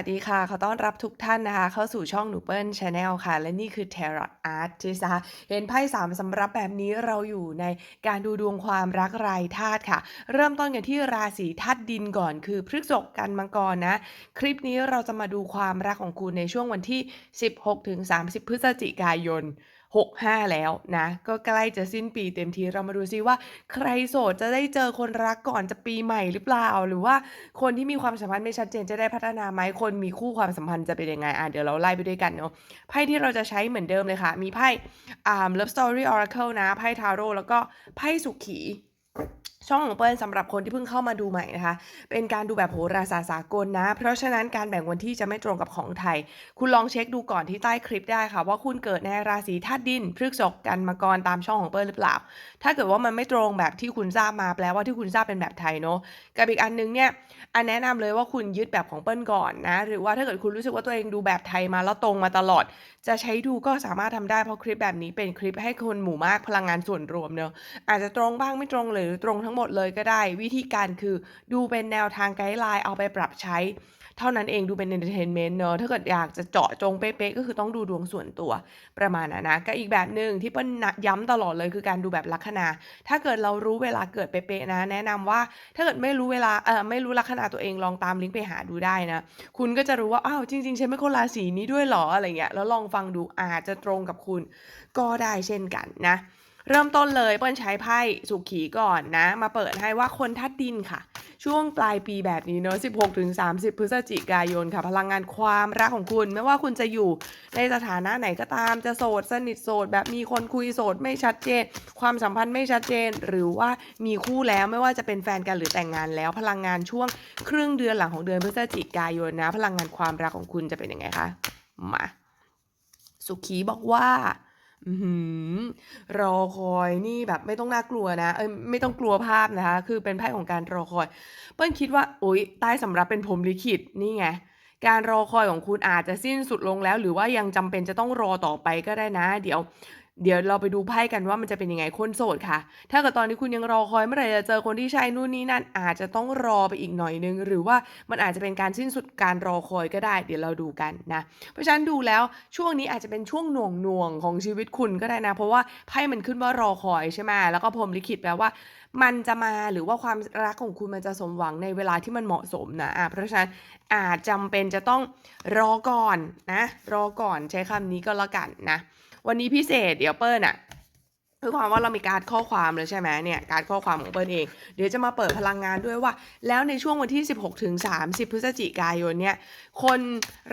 วัสดีค่ะ ขอต้อนรับทุกท่านนะคะ เข้าสู่ช่องหนูเปิ้ลชาแนลค่ะ และนี่คือ Tarot Art ที่นะคะเห็นไพ่สามสำรับแบบนี้เราอยู่ในการดูดวงความรักรายธาตุค่ะ เริ่มต้นกันที่ราศีธาตุดินก่อนคือพฤษภกันมังกรนะ คลิปนี้เราจะมาดูความรักของคุณในช่วงวันที่ 16-30 พฤศจิกายน 65 แล้วนะ ก็ใกล้จะสิ้นปีเต็มทีเรามาดูซิว่า ใครโสดจะได้เจอคนรักก่อนจะปีใหม่หรือเปล่า หรือว่าคนที่มีความสัมพันธ์ไม่ชัดเจนจะได้พัฒนาไหมคนมีคู่ความสัมพันธ์จะเป็นยังไงอะเดี๋ยวเราไล่ไปด้วยกันเนาะไพ่ที่เราจะใช้เหมือนเดิมเลยค่ะ มีไพ่อ่า Love Story Oracle นะไพ่ทาโร่แล้วก็ไพ่สุขี ช่องของเปิ้ลสำหรับคนที่เพิ่งเข้ามาดูใหม่นะคะ เป็นการดูแบบโหราศาสตร์สากลนะ เพราะฉะนั้นการแบ่งวันที่จะไม่ตรงกับของไทย คุณลองเช็คดูก่อนที่ใต้คลิปได้ค่ะ ว่าคุณเกิดในราศีธาตุดินพฤกษกกันมากรตามช่องของเปิ้ลหรือเปล่า ถ้าเกิดว่ามันไม่ตรงแบบที่คุณทราบมาแปลว่าที่คุณทราบเป็นแบบไทยเนาะกับอีกอันนึงเนี่ยอันแนะนำเลยว่าคุณยึดแบบของเปิ้ลก่อนนะ หรือว่าถ้าเกิดคุณรู้สึกว่าตัวเองดูแบบไทยมาแล้วตรงมาตลอด จะใช้ดูก็สามารถทำได้เพราะคลิปแบบนี้เป็นคลิปให้คนหมู่มากพลังงานส่วนรวมเนอะอาจจะตรงบ้างไม่ตรงหรือตรงทั้งหมดเลยก็ได้ วิธีการคือดูเป็นแนวทางไกด์ไลน์เอาไปปรับใช้ เท่านั้นเองดูเป็นเอนเตอร์เทนเมนต์เนอะถ้าเกิดอยากจะเจาะจงเป๊ะๆก็คือต้องดูดวงส่วนตัวประมาณนั้นนะก็อีกแบบหนึ่งที่เปิ้ลย้ำตลอดเลยคือการดูแบบลัคนา ถ้าเกิดเรารู้เวลาเกิดเป๊ะๆนะ แนะนำว่าถ้าเกิดไม่รู้เวลาเออไม่รู้ลัคนาตัวเองลองตามลิงก์ไปหาดูได้นะ คุณก็จะรู้ว่าอ้าวจริงๆฉันเป็นคนราศีนี้ด้วยหรออะไรเงี้ยแล้วลองฟังดูอาจจะตรงกับคุณ ก็ได้เช่นกันนะ เริ่มต้นเลยเปิ้ลใช้ไพ่สุขีก่อนนะ มาเปิดให้ว่าคนทัดดินค่ะ ช่วงปลายปีแบบนี้เนอะ 16ถึง30 พฤศจิกายนค่ะ พลังงานความรักของคุณ ไม่ว่าคุณจะอยู่ในสถานะไหนก็ตามจะโสดสนิทโสด แบบมีคนคุยโสดไม่ชัดเจน ความสัมพันธ์ไม่ชัดเจน หรือว่ามีคู่แล้วไม่ว่าจะเป็นแฟนกันหรือแต่งงานแล้ว พลังงานช่วงครึ่งเดือนหลังของเดือนพฤศจิกายนนะ พลังงานความรักของคุณจะเป็นยังไงคะมาสุขีบอกว่า อือหือ รอคอยนี่แบบไม่ต้องน่ากลัวนะ เอ้ยไม่ต้องกลัวภาพนะคะ คือเป็นไพ่ของการรอคอย เปิ้ลคิดว่าโอ๊ย ใต้สำรับเป็นพรหมลิขิต นี่ไง การรอคอยของคุณอาจจะสิ้นสุดลงแล้ว หรือว่ายังจำเป็นจะต้องรอต่อไปก็ได้นะ เดี๋ยว เดี๋ยวเราไปดูไพ่กันว่ามันจะเป็นยังไงคนโสดค่ะ ถ้าเกิดตอนนี้คุณยังรอคอยเมื่อไหร่จะเจอคนที่ใช่นู่นนี่นั่นอาจจะต้องรอไปอีกหน่อยนึง หรือว่ามันอาจจะเป็นการสิ้นสุดการรอคอยก็ได้ เดี๋ยวเราดูกันนะ เพราะฉะนั้นดูแล้วช่วงนี้อาจจะเป็นช่วงหน่วงหน่วงของชีวิตคุณก็ได้นะ เพราะว่าไพ่มันขึ้นว่ารอคอยใช่ไหมแล้วก็พรหมลิขิตแปลว่า มันจะมาหรือว่าความรักของคุณมันจะสมหวังในเวลาที่มันเหมาะสมนะอะเพราะฉะนั้นอาจจำเป็นจะต้องรอก่อนนะ รอก่อนใช้คำนี้ก็แล้วกันนะวันนี้พิเศษเดี๋ยวเปิ้ลอะคือความว่าเรามีการข้อความเลยใช่ไหมเนี่ยการข้อความของเปิ้ลเอง เดี๋ยวจะมาเปิดพลังงานด้วยว่า แล้วในช่วงวันที่ 16ถึง30 พฤศจิกายนเนี่ย คน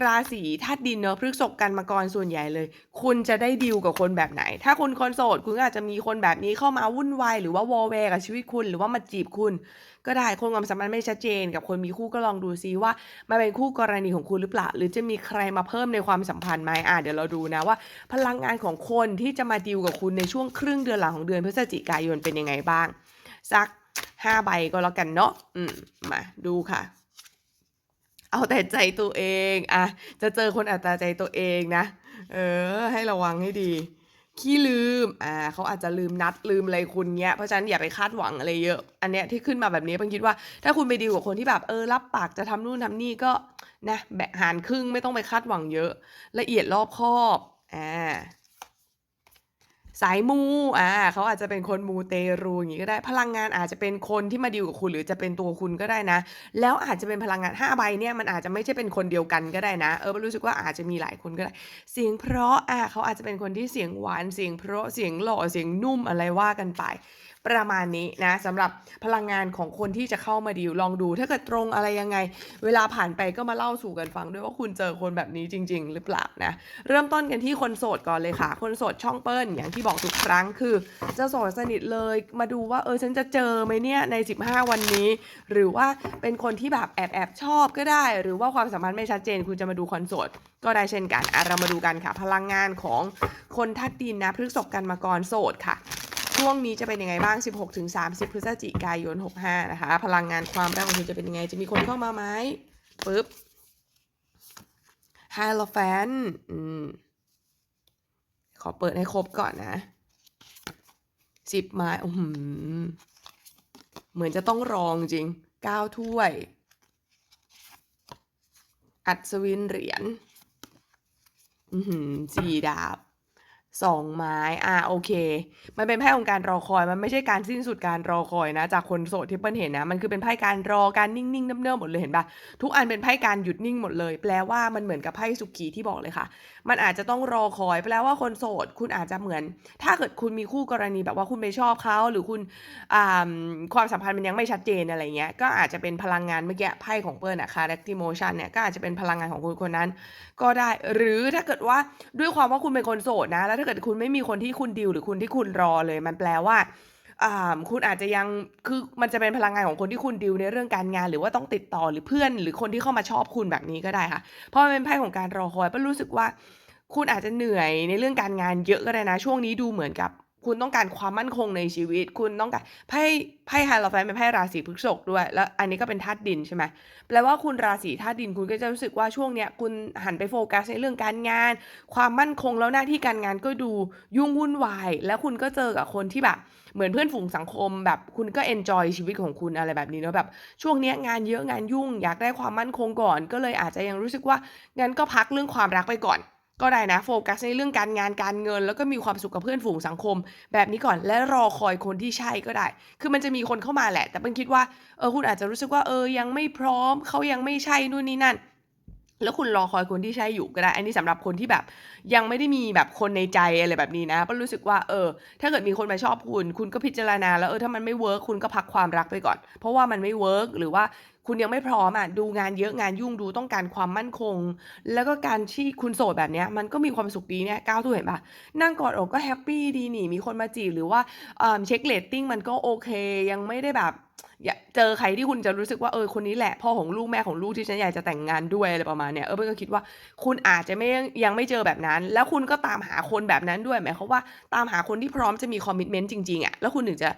ราศีธาตุดินเนอะพฤกษกกันมากรส่วนใหญ่เลย คุณจะได้ดีลกับคนแบบไหน ถ้าคุณคนโสดคุณอาจจะมีคนแบบนี้เข้ามาวุ่นวายหรือว่าวอลเวกับชีวิตคุณหรือว่ามาจีบคุณ ก็ได้คนความสัมพันธ์ไม่ชัดเจน กับคนมีคู่ก็ลองดูซิว่ามาเป็นคู่กรณีของคุณหรือเปล่า หรือจะมีใครมาเพิ่มในความสัมพันธ์ไหมอะเดี๋ยวเราดูนะว่า พลังงานของคนที่จะมาดีลกับคุณในช่วงครึ่งเดือนหลังของเดือนพฤศจิกายนเป็นยังไงบ้าง สักห้าใบก็แล้วกันเนาะอืมมาดูค่ะเอาแต่ใจตัวเอง อะ จะเจอคนอัตราใจตัวเองนะ เออ ให้ระวังให้ดี ขี้ลืม อ่า เขาอาจจะลืมนัดลืมอะไรคุณเนี้ย เพราะฉะนั้นอย่าไปคาดหวังอะไรเยอะ อันเนี้ยที่ขึ้นมาแบบนี้เพิ่งคิดว่า ถ้าคุณไปดีลกับคนที่แบบเออรับปากจะทำนู่นทำนี่ก็นะแบ่งหารครึ่งไม่ต้องไปคาดหวังเยอะ ละเอียดรอบคอบ อ่า สายมูอ่าเขาอาจจะเป็นคนมูเตรูอย่างงี้ก็ได้พลังงานอาจจะเป็นคนที่มาดีลกับคุณหรือจะเป็นตัวคุณก็ได้นะ แล้วอาจจะเป็นพลังงาน5ใบเนี่ยมันอาจจะไม่ใช่เป็นคนเดียวกันก็ได้นะ เออรู้สึกว่าอาจจะมีหลายคนก็ได้ เสียงเพราะอ่าเขาอาจจะเป็นคนที่เสียงหวานเสียงเพราะเสียงหล่อเสียงนุ่มอะไรว่ากันไป ประมาณนี้นะสำหรับพลังงานของคนที่จะเข้ามาดีลลองดู ถ้าเกิดตรงอะไรยังไง เวลาผ่านไปก็มาเล่าสู่กันฟังด้วยว่าคุณเจอคนแบบนี้จริง ๆ หรือเปล่านะเริ่มต้นกันที่คนโสดก่อนเลยค่ะ คนโสดช่องเปิ้ลอย่างที่บอกทุกครั้งคือจะโสดสนิทเลยมาดูว่าเออฉันจะเจอไหมเนี่ยใน 15 วันนี้ หรือว่าเป็นคนที่แบบแอบแอบชอบก็ได้ หรือว่าความสัมพันธ์ไม่ชัดเจน คุณจะมาดูคนโสดก็ได้เช่นกันอะเรามาดูกันค่ะ พลังงานของคนทัดดินนะพฤกษกกันมากรโสดค่ะ ช่วงนี้จะเป็นยังไงบ้าง 16ถึง30 พฤศจิกายน 65 นะคะ พลังงานความรักของคุณจะเป็นยังไง จะมีคนเข้ามาไหมปึ๊บ h a l o f a n อืมขอเปิดให้ครบก่อนนะสิบไม้อือหือเหมือนจะต้องรองจริงเก้าถ้วย อัศวินเหรียญอื้อฮือ4ดาบ 2ไม้ อ่า โอเค มันเป็นไพ่ของการรอคอย มันไม่ใช่การสิ้นสุดการรอคอยนะ จากคนโสดที่เปิ้ลเห็นนะ มันคือเป็นไพ่การรอ การนิ่งๆเนิ่บๆหมดเลยเห็นปล่า?ทุกอันเป็นไพ่การหยุดนิ่งหมดเลย แปลว่ามันเหมือนกับไพ่สุขีที่บอกเลยค่ะ มันอาจจะต้องรอคอย แปลว่าคนโสด คุณอาจจะเหมือน ถ้าเกิดคุณมีคู่กรณีแบบว่าคุณไปชอบเขาหรือคุณ อ่า ความสัมพันธ์มันยังไม่ชัดเจนอะไรเงี้ย ก็อาจจะเป็นพลังงานเมื่อกี้ไพ่ของเปิ้ลอะ Character Motion เนี่ย ก็อาจจะเป็นพลังงานของคนคนนั้น ก็ได้ หรือถ้าเกิดว่าด้วยความว่าคุณเป็นคนโสดนะแล้วาเกิดคุณไม่มีคนที่คุณดิวหรือคุณที่คุณรอเลย มันแปลว่าคุณอาจจะยังคือมันจะเป็นพลังงานของคนที่คุณดิวในเรื่องการงาน หรือว่าต้องติดต่อหรือเพื่อน หรือคนที่เข้ามาชอบคุณแบบนี้ก็ได้ค่ะ เพราะมันเป็นไพ่ของการรอคอยก็รู้สึกว่า คุณอาจจะเหนื่อยในเรื่องการงานเยอะก็ได้นะ ช่วงนี้ดูเหมือนกับ คุณต้องการความมั่นคงในชีวิต คุณต้องการไพ่ไพ่ Hierophant เป็นไพ่ราศีพฤษภด้วย แล้วอันนี้ก็เป็นธาตุดินใช่ไหมแปลว่าคุณราศีธาตุดินคุณก็จะรู้สึกว่าช่วงเนี้ยคุณหันไปโฟกัสในเรื่องการงาน ความมั่นคงแล้วหน้าที่การงานก็ดูยุ่งวุ่นวาย แล้วคุณก็เจอกับคนที่แบบ เหมือนเพื่อนฝูงสังคมแบบคุณก็เอนจอยชีวิตของคุณอะไรแบบนี้เนาะแบบช่วงเนี้ยงานเยอะงานยุ่งอยากได้ความมั่นคงก่อน ก็เลยอาจจะยังรู้สึกว่างั้นก็พักเรื่องความรักไปก่อน ก็ได้นะโฟกัสในเรื่องการงานการเงิน แล้วก็มีความสุขกับเพื่อนฝูงสังคม แบบนี้ก่อนและรอคอยคนที่ใช่ก็ได้ คือมันจะมีคนเข้ามาแหละ แต่เปิ้ลคิดว่าเออคุณอาจจะรู้สึกว่าเออยังไม่พร้อมเขายังไม่ใช่นู่นนี่นั่น แล้วคุณรอคอยคนที่ใช่อยู่ก็ได้ อันนี้สำหรับคนที่แบบ ยังไม่ได้มีแบบคนในใจอะไรแบบนี้นะเปิ้ลรู้สึกว่าเออ ถ้าเกิดมีคนมาชอบคุณ คุณก็พิจารณาแล้วเออถ้ามันไม่เวิร์กคุณก็พักความรักไปก่อน เพราะว่ามันไม่เวิร์กหรือว่า คุณยังไม่พร้อมอะดูงานเยอะงานยุ่งดูต้องการความมั่นคง แล้วก็การที่คุณโสดแบบเนี้ยมันก็มีความสุขดีเนี่ย9ถ้วยเห็นปล่า?นั่งกอดอกก็แฮปปี้ดีนี่มีคนมาจีบหรือว่าอ่าเช็กเรตติ้งมันก็โอเค ยังไม่ได้แบบเจอใครที่คุณจะรู้สึกว่าเออคนนี้แหละพ่อของลูกแม่ของลูกที่ฉันอยากจะแต่งงานด้วยอะไรประมาณเนี้ยเออเปิ้ลก็คิดว่าคุณอาจจะไม่ยังไม่เจอแบบนั้น แล้วคุณก็ตามหาคนแบบนั้นด้วยหมายความว่าตามหาคนที่พร้อมจะมีคอมมิตเมนต์จริงๆอะแล้วคุณถึงจะ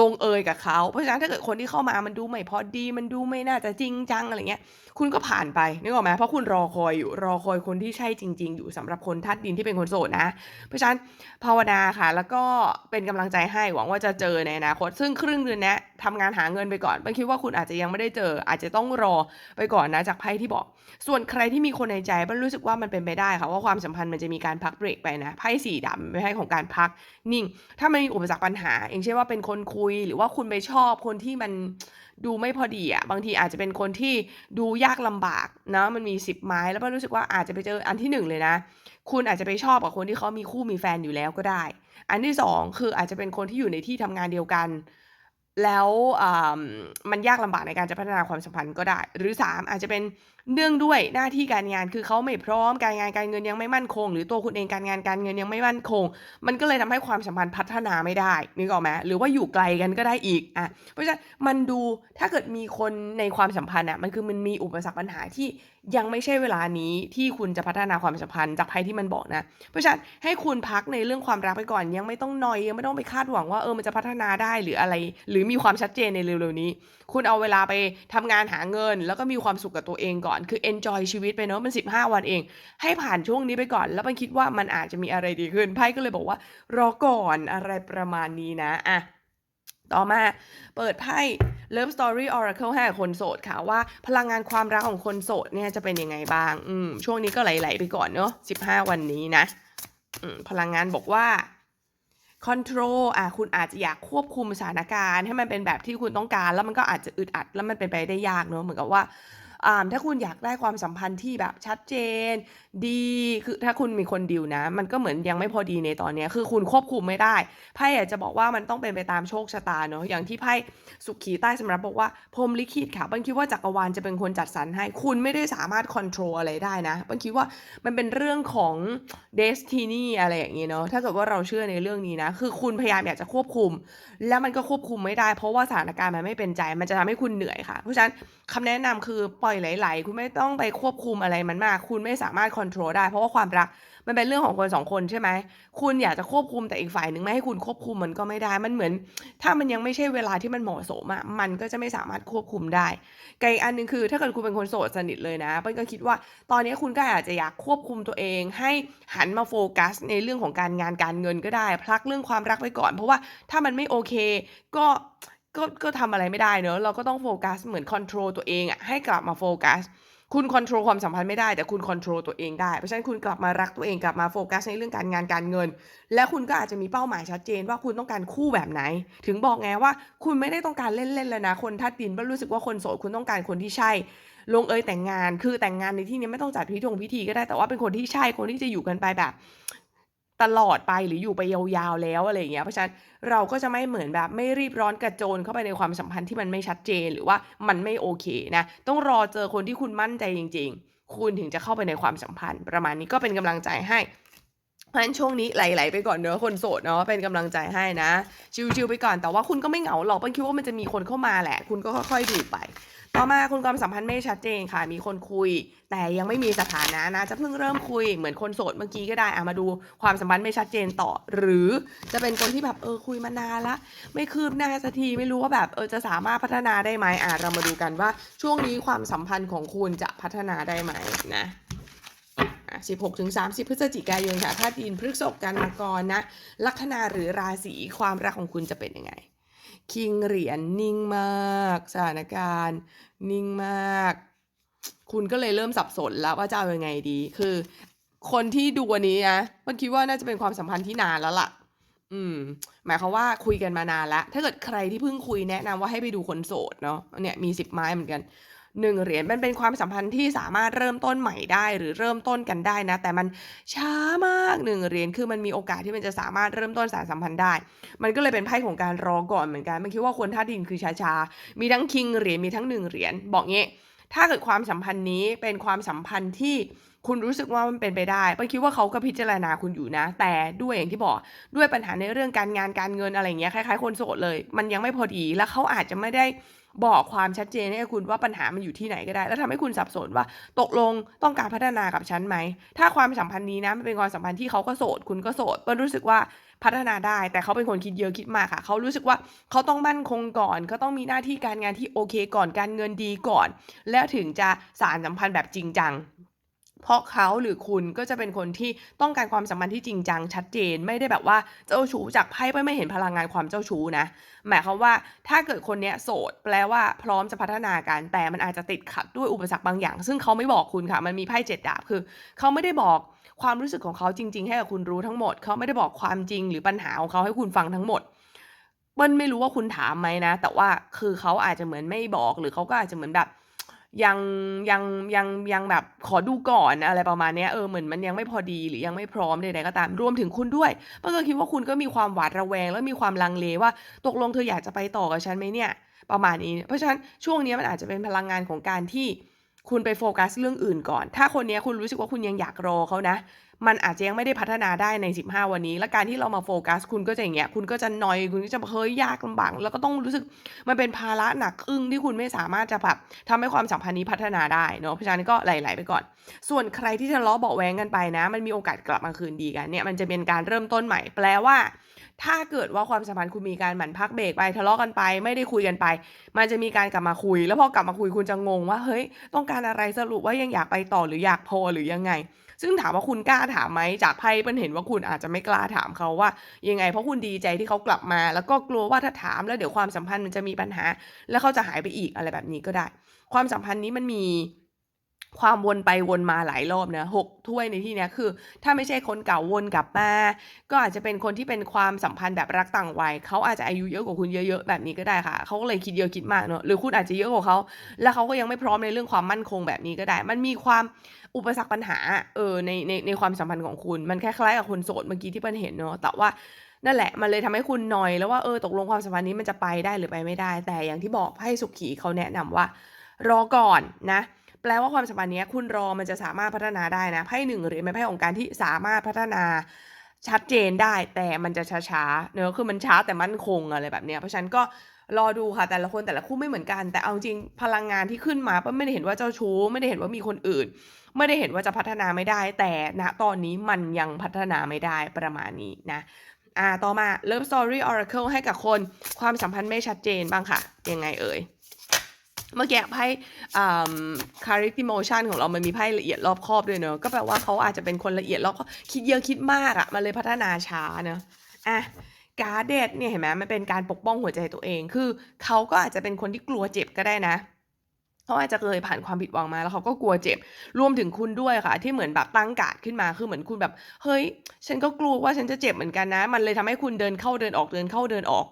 ลงเอยกับเขา เพราะฉะนั้นถ้าเกิดคนที่เข้ามามันดูไม่พอดี มันดูไม่น่าจะจริงจังอะไรเงี้ย คุณก็ผ่านไปนึกออกไหม?เพราะคุณรอคอยอยู่รอคอยคนที่ใช่จริง ๆ อยู่สำหรับคนทัดดินที่เป็นคนโสดนะ เพราะฉะนั้นภาวนาค่ะ แล้วก็เป็นกำลังใจให้หวังว่าจะเจอในอนาคตซึ่งครึ่งเดือนนี้ ทำงานหาเงินไปก่อนเปิ้ลคิดว่าคุณอาจจะยังไม่ได้เจอ อาจจะต้องรอไปก่อนนะจากไพ่ที่บอก ส่วนใครที่มีคนในใจเปิ้ลรู้สึกว่ามันเป็นไปได้ค่ะว่าความสัมพันธ์มันจะมีการพักเบรกไปนะไพ่4ดาบเป็นไพ่ของการพักนิ่ง ถ้ามันมีอุปสรรคปัญหาอย่างเช่นว่าเป็นคนคุยหรือว่าคุณไปชอบคนที่มันดูไม่พอดีอะบางทีอาจจะเป็นคนที่ดูยากลำบากนะมันมี10ไม้แล้วเปิ้ลรู้สึกว่าอาจจะไปเจออันที่1เลยนะ คุณอาจจะไปชอบกับคนที่เขามีคู่มีแฟนอยู่แล้วก็ได้ อันที่2คืออาจจะเป็นคนที่อยู่ในที่ทำงานเดียวกัน แล้วมันยากลำบากในการจะพัฒนาความสัมพันธ์ก็ได้ หรือ 3 อาจจะเป็นเนื่องด้วยหน้าที่การงานคือเขาไม่พร้อมการงานการเงินยังไม่มั่นคง หรือตัวคุณเองการงานการเงินยังไม่มั่นคง มันก็เลยทำให้ความสัมพันธ์พัฒนาไม่ได้นึกออกไหม?หรือว่าอยู่ไกลกันก็ได้อีกอะเพราะฉะนั้นมันดูถ้าเกิดมีคนในความสัมพันธ์อะมันคือมันมีอุปสรรคปัญหาที่ยังไม่ใช่เวลานี้ที่คุณจะพัฒนาความสัมพันธ์จากไพ่ที่มันบอกนะ เพราะฉะนั้นให้คุณพักในเรื่องความรักไปก่อนยังไม่ต้องนอยยังไม่ต้องไปคาดหวังว่าเออมันจะพัฒนาได้หรืออะไร หรือมีความชัดเจนในเร็วๆนี้ คุณเอาเวลาไปทำงานหาเงิน แล้วก็มีความสุขกับตัวเองก่อนคือเอนจอยชีวิตไปเนาะมัน 15 วันเอง ให้ผ่านช่วงนี้ไปก่อน แล้วเปิ้ลคิดว่ามันอาจจะมีอะไรดีขึ้นไพ่ก็เลยบอกว่ารอก่อนอะไรประมาณนี้นะอะต่อมาเปิดไพ่ Love Story Oracle ให้คนโสดค่ะว่าพลังงานความรักของคนโสดเนี่ยจะเป็นยังไงบ้าง อืม ช่วงนี้ก็ไหลๆไปก่อนเนาะ15 วันนี้นะ อืม พลังงานบอกว่าคอนโทรลอ่าคุณอาจจะอยากควบคุมสถานการณ์ ให้มันเป็นแบบที่คุณต้องการ แล้วมันก็อาจจะอึดอัด แล้วมันเป็นไปได้ยากเนาะเหมือนกับว่า ถ้าคุณอยากได้ความสัมพันธ์ที่แบบชัดเจน ดีคือถ้าคุณมีคนดีลนะ มันก็เหมือนยังไม่พอดีในตอนนี้คือคุณควบคุมไม่ได้ไพ่อยากจะบอกว่ามันต้องเป็นไปตามโชคชะตาเนาะอย่างที่ไพ่สุขีใต้สำรับบอกว่าพรมลิขิตค่ะเปิ้ลคิดว่าจักรวาลจะเป็นคนจัดสรรให้ คุณไม่ได้สามารถคอนโทรลอะไรได้นะเปิ้ลคิดว่ามันเป็นเรื่องของ Destiny อะไรอย่างเงี้เนาะถ้าเกิดว่าเราเชื่อในเรื่องนี้นะ คือคุณพยายามอยากจะควบคุม แล้วมันก็ควบคุมไม่ได้ เพราะว่าสถานการณ์มันไม่เป็นใจ มันจะทำให้คุณเหนื่อยค่ะ เพราะฉะนั้นคำแนะนำคือปล่อยไหลๆคุณไม่ต้องไปควบคุมอะไรมันมาก คุณไม่สามารถคอนโทรลได้ เพราะว่าความรักมันเป็นเรื่องของคน2คนใช่ไหม?คุณอยากจะควบคุมแต่อีกฝ่ายหนึ่งไม่ให้คุณควบคุมมันก็ไม่ได้ มันเหมือน ถ้ามันยังไม่ใช่เวลาที่มันเหมาะสมอะมันก็จะไม่สามารถควบคุมได้กอีกอันหนึ่งคือ ถ้าเกิดคุณเป็นคนโสดสนิทเลยนะเปิ้ลก็คิดว่า ตอนนี้คุณก็อาจจะอยากควบคุมตัวเอง ให้หันมาโฟกัส ในเรื่องของการงานการเงินก็ได้พักเรื่องความรักไว้ก่อน เพราะว่าถ้ามันไม่โอเค ก็ ก็ ก็ทำอะไรไม่ได้เนาะเราก็ต้องโฟกัสเหมือนคอนโทรลตัวเองอะให้กลับมาโฟกัส คุณควบคุมความสัมพันธ์ไม่ได้ แต่คุณควบคุมตัวเองได้ เพราะฉะนั้นคุณกลับมารักตัวเองกลับมาโฟกัสในเรื่องการงานการเงิน และคุณก็อาจจะมีเป้าหมายชัดเจนว่าคุณต้องการคู่แบบไหน ถึงบอกไงว่า คุณไม่ได้ต้องการเล่นๆแล้วนะคนทัดดินรู้สึกว่าคนโสดคุณต้องการคนที่ใช่ ลงเอยแต่งงาน คือแต่งงานในที่นี้ไม่ต้องจัดพิธีพิธีก็ได้ แต่ว่าเป็นคนที่ใช่ คนที่จะอยู่กันไปแบบ ตลอดไปหรืออยู่ไปยาวๆแล้วอะไรอย่างเงี้ยเพราะฉะนั้นเราก็จะไม่เหมือนแบบไม่รีบร้อนกระโจนเข้าไปในความสัมพันธ์ที่มันไม่ชัดเจนหรือว่ามันไม่โอเคนะต้องรอเจอคนที่คุณมั่นใจจริง ๆ คุณถึงจะเข้าไปในความสัมพันธ์ ประมาณนี้ก็เป็นกำลังใจให้ เพราะฉะนั้นช่วงนี้ไหลๆไปก่อนเนอะคนโสดเนาะเป็นกำลังใจให้นะ ชิวๆไปก่อนแต่ว่าคุณก็ไม่เหงาหรอกเปิ้ลคิดว่ามันจะมีคนเข้ามาแหละ คุณก็ค่อยๆดูไป ต่อมาคุณความสัมพันธ์ไม่ชัดเจนค่ะ มีคนคุย แต่ยังไม่มีสถานะนะ จะเพิ่งเริ่มคุยเหมือนคนโสดเมื่อกี้ก็ได้อะมาดูความสัมพันธ์ไม่ชัดเจนต่อ หรือจะเป็นคนที่แบบเออคุยมานานละ ไม่คืบหน้าสักทีไม่รู้ว่าแบบเออจะสามารถพัฒนาได้ไหมอะเรามาดูกันว่า ช่วงนี้ความสัมพันธ์ของคุณจะพัฒนาได้ไหมนะ 16ถึง30 พฤศจิกายนค่ะธาตุดินพฤษภกันมากรนะ ลัคนาหรือราศีความรักของคุณจะเป็นยังไง คิงเหรียญนิ่งมาก สถานการณ์ นิ่งมาก คุณก็เลยเริ่มสับสนแล้วว่าจะเอายังไงดี คือ คนที่ดูอันนี้นะมันคิดว่าน่าจะเป็นความสัมพันธ์ที่นานแล้วล่ะ อืม หมายความว่าคุยกันมานานแล้ว ถ้าเกิดใครที่เพิ่งคุยแนะนำว่าให้ไปดูคนโสดเนาะเนี่ยมีสิบไม้เหมือนกัน หนึ่งเหรียญมันเป็นความสัมพันธ์ที่สามารถเริ่มต้นใหม่ได้หรือเริ่มต้นกันได้นะ แต่มันช้ามากหนึ่งเหรียญคือมันมีโอกาสที่มันจะสามารถเริ่มต้นสารสัมพันธ์ได้ มันก็เลยเป็นไพ่ของการรอก่อนเหมือนกัน มันคิดว่าคนท่าดินคือช้าๆ มีทั้งคิงเหรียญมีทั้งหนึ่งเหรียญบอกงี้ถ้าเกิดความสัมพันธ์นี้เป็นความสัมพันธ์ที่คุณรู้สึกว่ามันเป็นไปได้ป้าคิดว่าเขาก็พิจารณาคุณอยู่นะ แต่ด้วยอย่างที่บอก ด้วยปัญหาในเรื่องการงานการเงินอะไรเงี้ย คล้ายๆคนโสดเลย มันยังไม่พอดี แล้วเขาอาจจะไม่ได้ บอกความชัดเจนให้คุณว่าปัญหามันอยู่ที่ไหนก็ได้ แล้วทำให้คุณสับสนว่าตกลงต้องการพัฒนากับฉันไหม ถ้าความสัมพันธ์นี้นะมันเป็นความสัมพันธ์ที่เขาก็โสด คุณก็โสดเปิ้ลรู้สึกว่าพัฒนาได้ แต่เขาเป็นคนคิดเยอะคิดมากค่ะ เขารู้สึกว่าเขาต้องมั่นคงก่อน เขาต้องมีหน้าที่การงานที่โอเคก่อนการเงินดีก่อน แล้วถึงจะสารสัมพันธ์แบบจริงจัง เพราะเขาหรือคุณก็จะเป็นคนที่ต้องการความสัมพันธ์ที่จริงจังชัดเจน ไม่ได้แบบว่าเจ้าชู้จากไพ่ไม่เห็นพลังงานความเจ้าชู้นะหมายความว่าถ้าเกิดคนเนี้ยโสด แปลว่าพร้อมจะพัฒนากันแต่มันอาจจะติดขัดด้วยอุปสรรคบางอย่าง ซึ่งเขาไม่บอกคุณค่ะ มันมีไพ่เจ็ดดาบคือ เขาไม่ได้บอกความรู้สึกของเขาจริง ๆ ให้กับคุณรู้ทั้งหมด เขาไม่ได้บอกความจริงหรือปัญหาของเขาให้คุณฟังทั้งหมดเปิ้ลไม่รู้ว่าคุณถามไหมนะ แต่ว่าคือเขาอาจจะเหมือนไม่บอกหรือเขาก็อาจจะเหมือนแบบ ยังยังยังยังแบบขอดูก่อนอะไรประมาณนี้เออเหมือนมันยังไม่พอดีหรือยังไม่พร้อมใดๆก็ตามรวมถึงคุณด้วยเมื่อคิดว่าคุณก็มีความหวาดระแวง แล้วมีความลังเลว่าตกลงเธออยากจะไปต่อกับฉันไหมเนี่ย ประมาณนี้ เพราะฉะนั้นช่วงนี้มันอาจจะเป็นพลังงานของการที่คุณไปโฟกัสเรื่องอื่นก่อน ถ้าคนนี้คุณรู้สึกว่าคุณยังอยากรอเขานะ มันอาจจะยังไม่ได้พัฒนาได้ใน 15 วันนี้ และการที่เรามาโฟกัส คุณก็จะอย่างเงี้ย คุณก็จะนอย คุณก็จะเฮ้ยยากลำบาก แล้วก็ต้องรู้สึกมันเป็นภาระหนักอึ้งที่คุณไม่สามารถจะแบบทำให้ความสัมพันธ์นี้พัฒนาได้เนาะ เพราะฉะนั้นก็ไหลๆไปก่อน ส่วนใครที่จะล้อเบาแวงกันไปนะ มันมีโอกาสกลับมาคืนดีกันเนี่ย มันจะเป็นการเริ่มต้นใหม่ แปลว่า ถ้าเกิดว่าความสัมพันธ์คุณมีการหมั่นพักเบรกไปทะเลาะกันไป ไม่ได้คุยกันไป มันจะมีการกลับมาคุย แล้วพอกลับมาคุยคุณจะงงว่าเฮ้ยต้องการอะไรสรุปว่ายังอยากไปต่อหรืออยากพอหรือยังไง ซึ่งถามว่าคุณกล้าถามไหมจากไพ่เป็นเห็นว่าคุณอาจจะไม่กล้าถามเขาว่า ยังไงเพราะคุณดีใจที่เขากลับมา แล้วก็กลัวว่าถ้าถามแล้วเดี๋ยวความสัมพันธ์มันจะมีปัญหา แล้วเขาจะหายไปอีกอะไรแบบนี้ก็ได้ ความสัมพันธ์นี้มันมี ความวนไปวนมาหลายรอบนะหกถ้วยในที่เนี้ยคือ ถ้าไม่ใช่คนเก่าวนกลับมา ก็อาจจะเป็นคนที่เป็นความสัมพันธ์แบบรักต่างวัยเขาอาจจะอายุเยอะกว่าคุณเยอะๆแบบนี้ก็ได้ค่ะเขาก็เลยคิดเยอะคิดมากเนอะหรือคุณอาจจะเยอะกว่าเขาแล้วเขาก็ยังไม่พร้อมในเรื่องความมั่นคงแบบนี้ก็ได้ มันมีความอุปสรรคปัญหาเออในในในความสัมพันธ์ของคุณ มันคล้ายๆกับคนโสดเมื่อกี้ที่เปิ้ลเห็นเนอะแต่ว่านั่นแหละมันเลยทำให้คุณหน่อยแล้วว่าเออตกลงความสัมพันธ์นี้มันจะไปได้หรือไปไม่ได้ แต่อย่างที่บอกให้สุขีเขาแนะนำว่า รอก่อนนะ แปลว่าความสัมพันธ์นี้คุณรอมันจะสามารถพัฒนาได้นะไพ่หนึ่งหรียญเป็นไพ่ของการที่สามารถพัฒนาชัดเจนได้แต่มันจะช้าๆเนอะคือมันช้าแต่มั่นคงอะไรแบบเนี้ยเพราะฉะนั้นก็รอดูค่ะแต่ละคนแต่ละคู่ไม่เหมือนกัน แต่เอาจริงพลังงานที่ขึ้นมาเปิ้ลไม่ได้เห็นว่าเจ้าชู้ไม่ได้เห็นว่ามีคนอื่น ไม่ได้เห็นว่าจะพัฒนาไม่ได้ แต่ณตอนนี้มันยังพัฒนาไม่ได้ประมาณนี้นะอ่าต่อมา Love Story Oracle ให้กับคนความสัมพันธ์ไม่ชัดเจนบ้างค่ะ ยังไงเอ่ย เมื่อกี้ไพ่อ่า Character Motion ของเรามันมีไพ่ละเอียดรอบคอบด้วยเนอะก็แปลว่าเขาอาจจะเป็นคนละเอียดรอบคอบคิดเยอะคิดมากอะมันเลยพัฒนาช้าเนอะอะการเดดเนี่ยเห็นไหมมันเป็นการปกป้องหัวใจตัวเองคือเขาก็อาจจะเป็นคนที่กลัวเจ็บก็ได้นะเขาอาจจะเคยผ่านความผิดหวังมาแล้วเขาก็กลัวเจ็บ รวมถึงคุณด้วยค่ะ ที่เหมือนแบบตั้งกาดขึ้นมาคือเหมือนคุณแบบ เฮ้ย ฉันก็กลัวว่าฉันจะเจ็บเหมือนกันนะ มันเลยทำให้คุณเดินเข้าเดินออกเดินเข้าเดินออก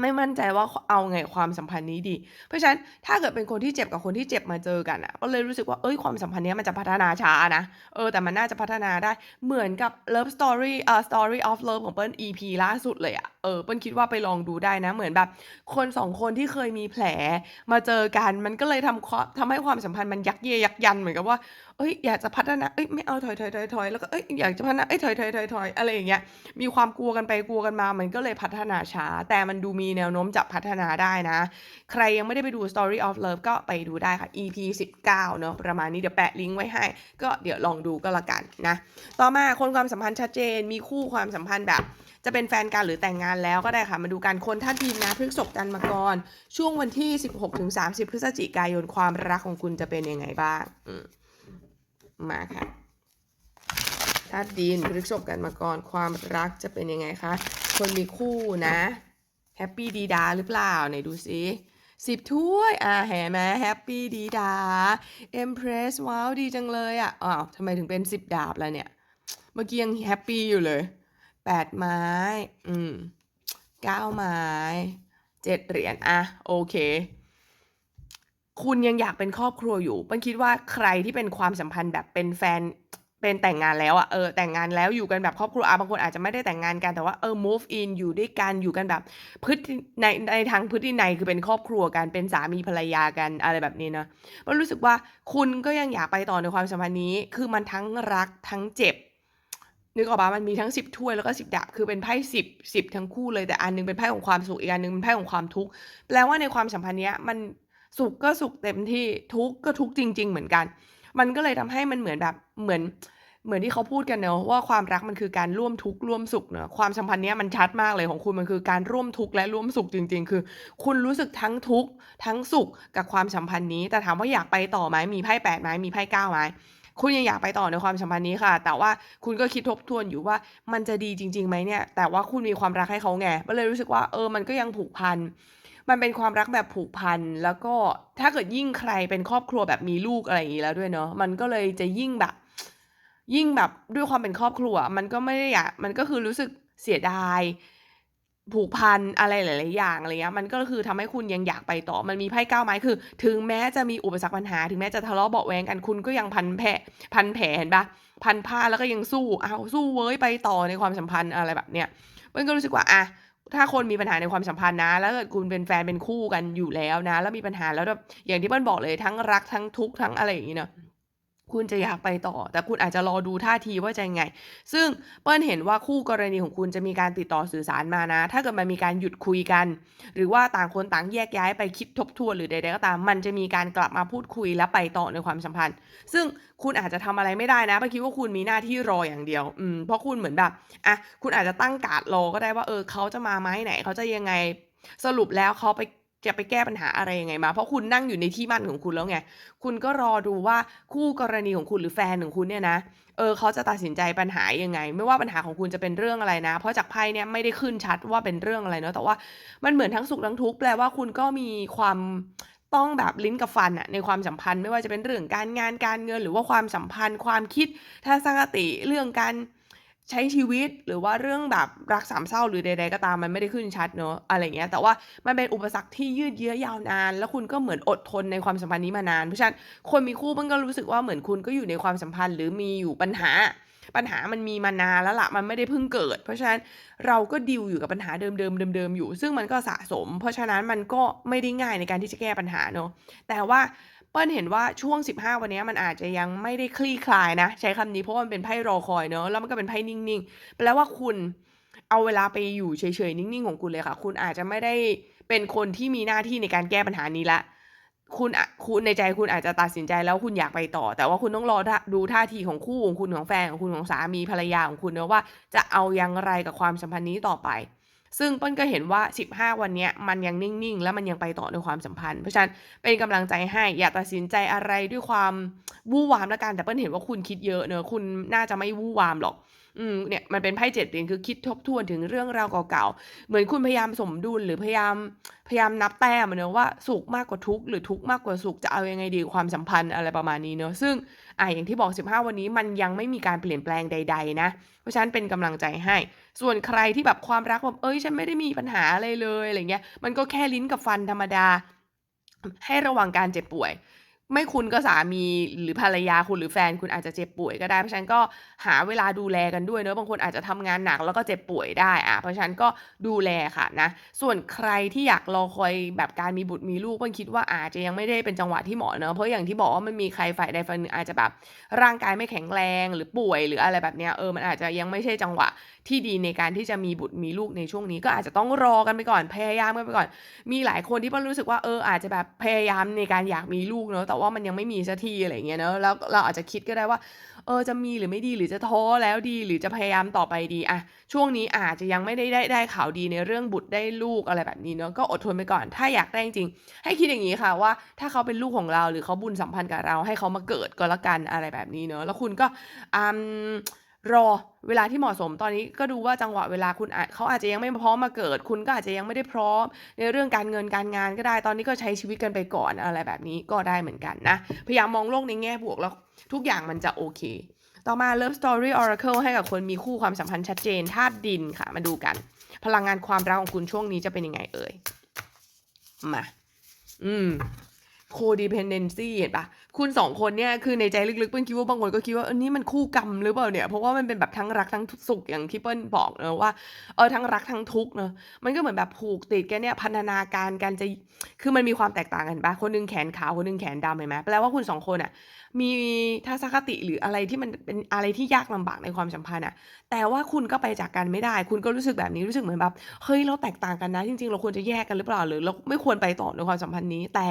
ไม่มั่นใจว่าเอาไงความสัมพันธ์นี้ดี เพราะฉะนั้นถ้าเกิดเป็นคนที่เจ็บกับคนที่เจ็บมาเจอกันน่ะก็เลยรู้สึกว่าเฮ้ยความสัมพันธ์นี้มันจะพัฒนาช้านะเออแต่มันน่าจะพัฒนาได้เหมือนกับ Love Story เอ่อ Story of Love ของเปิ้ล EP ล่าสุดเลยอะเออเปิ้ลคิดว่าไปลองดูได้นะ เหมือนแบบ คน2คนที่เคยมีแผลมาเจอกัน มันก็เลยทำควาทำให้ความสัมพันธ์มันยักเยยักยันเหมือนกับว่าเฮ้ยอยากจะพัฒนาเฮ้ยไม่เอาถอยๆๆๆแล้วก็เฮ้ยอยากจะพัฒนาเฮ้ยถอยๆๆๆอยอะไรอย่างเงี้ยมีความกลัวกันไปกลัวกันมา มันก็เลยพัฒนาช้า แต่มันดูมีแนวโน้มจะพัฒนาได้นะ ใครยังไม่ได้ไปดู Story of Love ก็ไปดูได้ค่ะ EP 19เนาะประมาณนี้เดี๋ยวแปะลิงก์ไว้ให้ ก็เดี๋ยวลองดูก็แล้วกันนะต่อมาคนความสัมพันธ์ชัดเจน มีคู่ความสัมพันธ์แบบ จะเป็นแฟนกันหรือแต่งงานแล้วก็ได้ค่ะมาดูกันคนธาตุดินนะพฤกษภกันมากรช่วงวันที่ 16-30 พฤศจิกายนความรักของคุณจะเป็นยังไงบ้างอื มาค่ะธาตุดินพฤษภกันมากรความรักจะเป็นยังไงคะ คนมีคู่นะแฮปปีดีดาหรือเปล่าไหนดูซิ10ถ้วย อ่าเห็นไหมแฮปปีดีดา Empress ว้าวดีจังเลยอะอ้าวทำไมถึงเป็น10ดาบล่ะเนี่ย เมื่อกี้ยังแฮปปีอยู่เลย8ไม้ อืม9ไม้7เหรียญ อะ โอเค คุณยังอยากเป็นครอบครัวอยู่ปิ้ลคิดว่าใครที่เป็นความสัมพันธ์แบบเป็นแฟน เป็นแต่งงานแล้วอะเออแต่งงานแล้วอยู่กันแบบครอบครัวอาบางคนอาจจะไม่ได้แต่งงานกันแต่ว่าเออ move in อยู่ด้วยกันอยู่กันแบบพฤติในในทางพฤตินัยคือเป็นครอบครัวกันเป็นสามีภรรยากันอะไรแบบนี้นะเปิ้ลรู้สึกว่าคุณก็ยังอยากไปต่อในความสัมพันธ์นี้ คือมันทั้งรักทั้งเจ็บนึกออกปล่ามันมีทั้ง10ถ้วยแล้วก็10ดาบคือเป็นไพ่10 10ทั้งคู่เลยแต่อันหนึ่งเป็นไพ่ของความสุขอีกอันหนึ่งเป็นไพ่ของความทุกข์แปลว่าในความสัมพันธ์เนี้ยมัน สุขก็สุขเต็มที่ทุกข์ก็ทุกข์จริง ๆ เหมือนกัน มันก็เลยทำให้มันเหมือนแบบเหมือนเหมือนที่เขาพูดกันเนาะว่าความรักมันคือการร่วมทุกข์ร่วมสุขเนาะความสัมพันธ์เนี้ยมันชัดมากเลยของคุณมันคือการร่วมทุกข์และร่วมสุขจริง ๆ คือ คุณรู้สึกทั้งทุกข์ทั้งสุขกับความสัมพันธ์นี้ แต่ถามว่าอยากไปต่อไหมมีไพ่8ไหมมีไพ่9ไหมคุณยังอยากไปต่อในความสัมพันธ์นี้ค่ะ แต่ว่าคุณก็คิดทบทวนอยู่ว่ามันจะดีจริงๆไหมเนี่ย แต่ว่าคุณมีความรักให้เขาไงก็เลยรู้สึกว่าเออมันก็ยังผูกพัน มันเป็นความรักแบบผูกพัน แล้วก็ถ้าเกิดยิ่งใครเป็นครอบครัวแบบมีลูกอะไรอย่างงี้แล้วด้วยเนาะ มันก็เลยจะยิ่งแบบ ยิ่งแบบด้วยความเป็นครอบครัว มันก็ไม่ได้อยากมันก็คือรู้สึกเสียดาย ผูกพันอะไรหลาย ๆ อย่างอะไรเงี้ย มันก็คือทำให้คุณยังอยากไปต่อ มันมีไพ่9ไม้คือ ถึงแม้จะมีอุปสรรคปัญหา ถึงแม้จะทะเลาะเบาแวงกัน คุณก็ยังพันแผะพันแผลเห็นปล่าพันผ้าแล้วก็ยังสู้ เอาสู้เว้ยไปต่อในความสัมพันธ์อะไรแบบเนี้ยเปิ้ลก็รู้สึกว่าอะ ถ้าคนมีปัญหาในความสัมพันธ์นะ แล้วเกิดคุณเป็นแฟนเป็นคู่กันอยู่แล้วนะ แล้วมีปัญหาแล้วแบบอย่างที่เปิ้ลบอกเลยทั้งรักทั้งทุกข์ทั้งอะไรอย่างงี้เนาะ คุณจะอยากไปต่อ แต่คุณอาจจะรอดูท่าทีว่าจะยังไง ซึ่งเปิ้ลเห็นว่าคู่กรณีของคุณจะมีการติดต่อสื่อสารมานะ ถ้าเกิดมันมีการหยุดคุยกัน หรือว่าต่างคนต่างแยกย้ายไปคิดทบทวนหรือใดๆก็ตาม มันจะมีการกลับมาพูดคุยและไปต่อในความสัมพันธ์ ซึ่งคุณอาจจะทำอะไรไม่ได้นะเปิ้ลคิดว่าคุณมีหน้าที่รออย่างเดียว อืม เพราะคุณเหมือนแบบอะคุณอาจจะตั้งการ์ดรอก็ได้ว่าเออเขาจะมาไหมไหนเขาจะยังไง สรุปแล้วเขาไป จะไปแก้ปัญหาอะไรยังไงมา เพราะคุณนั่งอยู่ในที่มั่นของคุณแล้วไง คุณก็รอดูว่าคู่กรณีของคุณหรือแฟนของคุณเนี่ยนะ เออเขาจะตัดสินใจปัญหายังไง ไม่ว่าปัญหาของคุณจะเป็นเรื่องอะไรนะ เพราะจากไพ่เนี่ยไม่ได้ขึ้นชัดว่าเป็นเรื่องอะไรเนาะ แต่ว่ามันเหมือนทั้งสุขทั้งทุกข์แปลว่าคุณก็มีความต้องแบบลิ้นกับฟันอะในความสัมพันธ์ไม่ว่าจะเป็นเรื่องการงานการเงิน หรือว่าความสัมพันธ์ ความคิดทัศนคติเรื่องการ ใช้ชีวิตหรือว่าเรื่องแบบรักสามเศร้าหรือใด ๆ ก็ตามมันไม่ได้ขึ้นชัดเนาะอะไรเงี้ยแต่ว่ามันเป็นอุปสรรคที่ยืดเยื้อยาวนาน แล้วคุณก็เหมือนอดทนในความสัมพันธ์นี้มานานเพราะฉะนั้นคนมีคู่เปิ้ลก็รู้สึกว่าเหมือนคุณก็อยู่ในความสัมพันธ์ หรือมีอยู่ปัญหา ปัญหามันมีมานานแล้วล่ะมันไม่ได้เพิ่งเกิด เพราะฉะนั้นเราก็ดีลอยู่กับปัญหาเดิมๆเดิมๆอยู่ ซึ่งมันก็สะสม เพราะฉะนั้นมันก็ไม่ได้ง่ายในการที่จะแก้ปัญหาเนาะแต่ว่า เปิ้ลเห็นว่าช่วง 15 วันนี้มันอาจจะยังไม่ได้คลี่คลายนะ ใช้คำนี้เพราะมันเป็นไพ่รอคอยเนาะแล้วมันก็เป็นไพ่นิ่งๆแปลว่าคุณเอาเวลาไปอยู่เฉยๆนิ่งๆของคุณเลยค่ะ คุณอาจจะไม่ได้เป็นคนที่มีหน้าที่ในการแก้ปัญหานี้ล้วคุณอะคุณในใจคุณอาจจะตัดสินใจแล้วคุณอยากไปต่อ แต่ว่าคุณต้องรอดูท่าทีของคู่ของคุณของแฟนของคุณของสามีภรรยาของคุณเนะว่า จะเอาอย่างไรกับความสัมพันธ์นี้ต่อไป ซึ่งเปิ้ลก็เห็นว่า 15 วันเนี้ยมันยังนิ่งๆ และมันยังไปต่อในความสัมพันธ์ เพราะฉะนั้นเป็นกำลังใจให้อย่าตัดสินใจอะไรด้วยความวู่วามล้วกัน แต่เปิ้ลเห็นว่าคุณคิดเยอะเนาะคุณน่าจะไม่วู่วามหรอกอืมเนี่ยมันเป็นไพ่7เหรียญคือคิดทบทวนถึงเรื่องราวเก่าๆ เหมือนคุณพยายามสมดุลหรือพยายามพยายามนับแต้มเนาะว่าสุขมากกว่าทุกข์หรือทุกข์มากกว่าสุขจะเอายังไงดีความสัมพันธ์อะไรประมาณนี้เนาะซึ่ง อะอย่างที่บอก 15 วันนี้มันยังไม่มีการเปลี่ยนแปลงใด ๆ นะ เพราะฉะนั้นเป็นกำลังใจให้ ส่วนใครที่แบบความรักแบบเอ้ยฉันไม่ได้มีปัญหาอะไรเลยอะไรเงี้ยมันก็แค่ลิ้นกับฟันธรรมดาให้ระวังการเจ็บป่วย ไม่คุณก็สามีหรือภรรยาคุณหรือแฟนคุณอาจจะเจ็บป่วยก็ได้ เพราะฉะนั้นก็หาเวลาดูแลกันด้วยเนอะบางคนอาจจะทำงานหนักแล้วก็เจ็บป่วยได้อะเพราะฉะนั้นก็ดูแลค่ะนะ ส่วนใครที่อยากรอคอยแบบการมีบุตรมีลูกเพิ่งคิดว่าอาจจะยังไม่ได้เป็นจังหวะที่เหมาะเนอะเพราะอย่างที่บอกว่ามันมีใครฝ่ายใดฝ่ายหนึ่งอาจจะแบบร่างกายไม่แข็งแรงหรือป่วย หรืออะไรแบบเนี้ยเออมันอาจจะยังไม่ใช่จังหวะที่ดีในการที่จะมีบุตรมีลูกในช่วงนี้ก็อาจจะต้องรอกันไปก่อนพยายามกันไปก่อน มีหลายคนที่เพิ่งรู้สึกว่าเอออาจจะแบบพยายามในการอยากมีลูกเนอะแต่ว่ามันยังไม่มีสักทีอะไรอย่างเงี้ยเนอะแล้วเราอาจจะคิดก็ได้ว่า เออจะมีหรือไม่ดีหรือจะท้อแล้วดีหรือจะพยายามต่อไปดีอะช่วงนี้อาจจะยังไม่ได้ได้ได้ข่าวดีในเรื่องบุตรได้ลูกอะไรแบบนี้เนาะก็อดทนไปก่อน ถ้าอยากได้จริงให้คิดอย่างนี้ค่ะว่า ถ้าเขาเป็นลูกของเราหรือเขาบุญสัมพันธ์กับเรา ให้เขามาเกิดก็แล้วกันอะไรแบบนี้เนาะแล้วคุณก็อืม รอเวลาที่เหมาะสมตอนนี้ก็ดูว่าจังหวะเวลาคุณเขาอาจจะยังไม่พร้อมมาเกิด คุณก็อาจจะยังไม่ได้พร้อม ในเรื่องการเงินการงานก็ได้ตอนนี้ก็ใช้ชีวิตกันไปก่อนอะไรแบบนี้ก็ได้เหมือนกันนะพยายามมองโลกในแง่บวกแล้วทุกอย่างมันจะโอเค ต่อมา Love Story Oracle ให้กับคนมีคู่ความสัมพันธ์ชัดเจนธาตุดินค่ะ มาดูกัน พลังงานความรักของคุณช่วงนี้จะเป็นยังไงเอ่ยมา อืม codependency เห็นปะ คุณสองคนเนี่ยคือในใจลึกๆเปิ้ลคิดว่าบางคนก็คิดว่าเออนี่มันคู่กรรมหรือเปล่าเนี่ยเพราะว่ามันเป็นแบบทั้งรักทั้งสุขอย่างที่เปิ้ลบอกเนอะว่าเออทั้งรักทั้งทุกข์เนอะมันก็เหมือนแบบผูกติดกันเนี่ยพันธนาการกันจะคือมันมีความแตกต่างกันปะคนหนึงแขนขาวคนหนึงแขนดำเห็นไหมแปลว่าคุณสองคนอะมีทัศนคติหรืออะไรที่มันเป็นอะไรที่ยากลำบากในความสัมพันธ์อะแต่ว่าคุณก็ไปจากกันไม่ได้ คุณก็รู้สึกแบบนี้รู้สึกเหมือนแบบเฮ้ยเราแตกต่างกันนะจริงๆ เราควรจะแยกกันหรือเปล่าหรือเราไม่ควรไปต่อในความสัมพันธ์นี้ แต่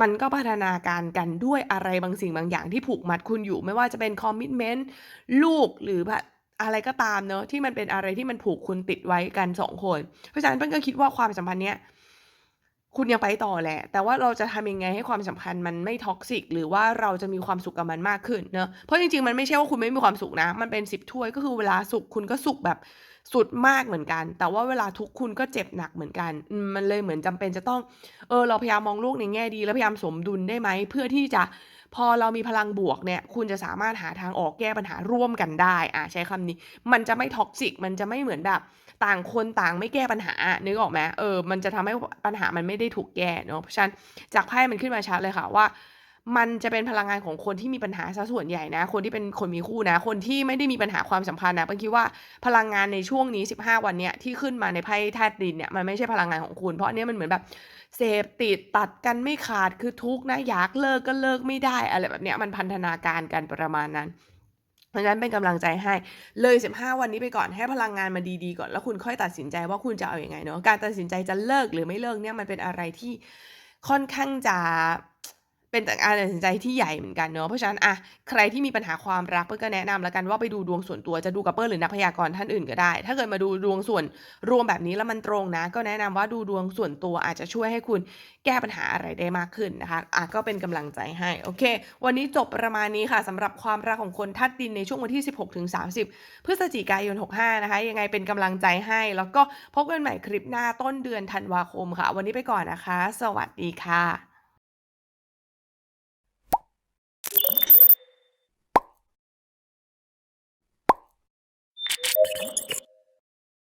มันก็พัฒนาการกันด้วยอะไรบางสิ่งบางอย่างที่ผูกมัดคุณอยู่ ไม่ว่าจะเป็นคอมมิ t เมนต์ลูกหรือแบบอะไรก็ตามเนอะที่มันเป็นอะไรที่มันผูกคุณติดไว้กันสองคน เพราะฉะนั้นเปิ้ลก็คิดว่าความสัมพันธ์เนี้ยคุณยังไปต่อแหละ แต่ว่าเราจะทำยังไงให้ความสัมพันธ์มันไม่ท็อกซิก หรือว่าเราจะมีความสุขกับมันมากขึ้นเนอะเพราะจริงๆ มันไม่ใช่ว่าคุณไม่มีความสุขนะ มันเป็นสิบถ้วยก็คือเวลาสุขคุณก็สุขแบบ สุดมากเหมือนกัน แต่ว่าเวลาทุกคุณก็เจ็บหนักเหมือนกัน มันเลยเหมือนจำเป็นจะต้อง เออ เราพยายามมองโลกในแง่ดี แล้วพยายามสมดุลได้ไหม เพื่อที่จะพอเรามีพลังบวกเนี่ย คุณจะสามารถหาทางออกแก้ปัญหาร่วมกันได้ อะใช้คำนี้ มันจะไม่ท็อกซิก มันจะไม่เหมือนแบบ ต่างคนต่างไม่แก้ปัญหา นึกออกไหมเออ มันจะทำให้ปัญหามันไม่ได้ถูกแก้เนาะ เพราะฉะนั้นจากไพ่มันขึ้นมาชัดเลยค่ะว่า มันจะเป็นพลังงานของคนที่มีปัญหาซะส่วนใหญ่นะ คนที่เป็นคนมีคู่นะ คนที่ไม่ได้มีปัญหาความสัมพันธ์นะเปิ้ลคิดว่าพลังงานในช่วงนี้ 15 วันเนี้ยที่ขึ้นมาในไพ่ธาตุดินเนี่ยมันไม่ใช่พลังงานของคุณ เพราะนเนี้ยมันเหมือนแบบเสพติดตัดกันไม่ขาดคือทุกนะอยากเลิกก็เลิกไม่ได้อะไรแบบเนี้ยมันพันธนาการกันประมาณนั้นเพราะฉะนั้นเป็นกำลังใจให้เลย 15 วันนี้ไปก่อนให้พลังงานมาดีๆก่อน แล้วคุณค่อยตัดสินใจว่าคุณจะเอาอยัางไงเนาะการตัดสินใจจะเลิกหรือไม่เลิกเนี่ยมันเป็นอะไรที่ค่อนข้างจะ เป็นการตัดสินใจที่ใหญ่เหมือนกันเนาะเพราะฉะนั้นอะใครที่มีปัญหาความรักเปิ้ลก็แนะนำแล้วกันว่าไปดูดวงส่วนตัวจะดูกับเปิ้ลหรือนักพยากรณ์ท่านอื่นก็ได้ ถ้าเกิดมาดูดวงส่วนรวมแบบนี้แล้วมันตรงนะ ก็แนะนำว่าดูดวงส่วนตัวอาจจะช่วยให้คุณแก้ปัญหาอะไรได้มากขึ้นนะคะอะก็เป็นกำลังใจให้โอเค วันนี้จบประมาณนี้ค่ะสำหรับความรักของคนธาตุดินในช่วงวันที่ 16-30 พฤศจิกายน 65 นะคะ ยังไงเป็นกำลังใจให้ แล้วก็พบกันใหม่คลิปหน้าต้นเดือนธันวาคมค่ะ วันนี้ไปก่อนนะคะ สวัสดีค่ะ